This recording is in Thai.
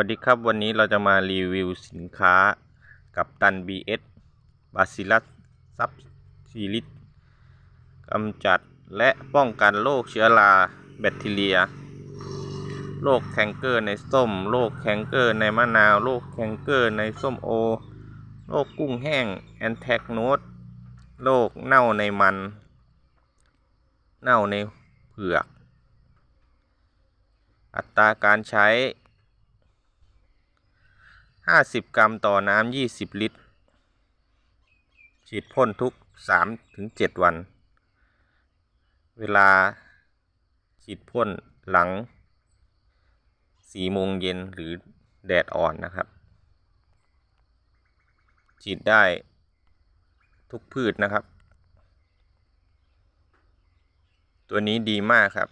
วัสดีครับ วันนี้เราจะมารีวิวสินค้ากับตัน BS บาซิลัสซับซีลิสกำจัดและป้องกันโรคเชื้อราแบคทีเรียโรคแคนเกอร์ในส้มโรคแคนเกอร์ในมะนาวโรคแคนเกอร์ในส้มโอโรคกุ้งแห้งแอนแทกโนดโรคเน่าในมัน เน่าในเผือก อัตราการใช้ 50กรัมต่อน้ำ20ลิตร ฉีดพ่นทุก3-7วัน เวลาฉีดพ่นหลัง4โมงเย็นหรือแดดอ่อนนะครับ ฉีดได้ทุกพืชนะครับ ตัวนี้ดีมากครับ